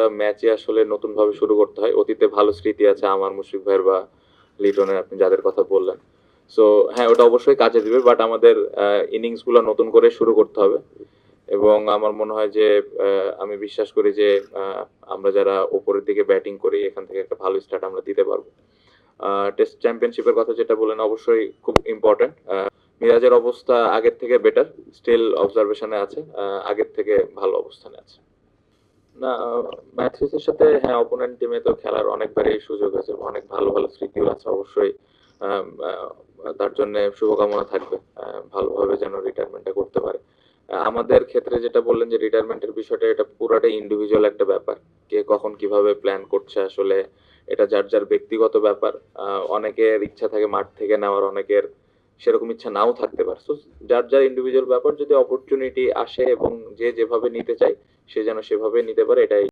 প্রত্যেকটা ম্যাচে আসলে নতুন ভাবে শুরু করতে হয়। অতীতে ভালো স্মৃতি আছে আমার, মুশফিক ভাইয়ের বা লিটনের, আপনি যাদের কথা বললেন। সো হ্যাঁ ওটা অবশ্যই কাজে দিবে বাট আমাদের ইনিংসগুলো নতুন করে শুরু করতে হবে। এবং আমার মনে হয় যে আমি বিশ্বাস করি যে আমরা যারা ওপরের দিকে ব্যাটিং করি, এখান থেকে একটা ভালো স্টার্ট আমরা দিতে পারব। টেস্ট চ্যাম্পিয়নশিপের কথা যেটা বলেন অবশ্যই খুব ইম্পর্টেন্ট মিরাজের অবস্থা আগের থেকে বেটার স্টিল অবজারভেশনে আছে আগের থেকে ভালো অবস্থানে আছে। না ম্যাথিসের সাথে হ্যাঁ অপোনেন্ট টিমে তো খেলার অনেকবারই সুযোগ আছে অনেক ভালো ভালো স্মৃতিও আছে অবশ্যই। তার জন্য শুভকামনা থাকবে ভালোভাবে যেন রিটায়ারমেন্টটা করতে পারে। আমাদের ক্ষেত্রে যেটা বললেন যে রিটায়ারমেন্টের বিষয়টা এটা পুরাটাই ইন্ডিভিজুয়াল একটা ব্যাপার। কে কখন কীভাবে প্ল্যান করছে আসলে এটা যার যার ব্যক্তিগত ব্যাপার। অনেকের ইচ্ছা থাকে মাঠ থেকে নেওয়ার অনেকের সেরকম ইচ্ছা নাও থাকতে পারে। So, যার যার ইন্ডিভিজুয়াল ব্যাপার যদি অপরচুনিটি আসে এবং যে যেভাবে নিতে চায় সে যেন সেভাবে নিতে পারে এটাই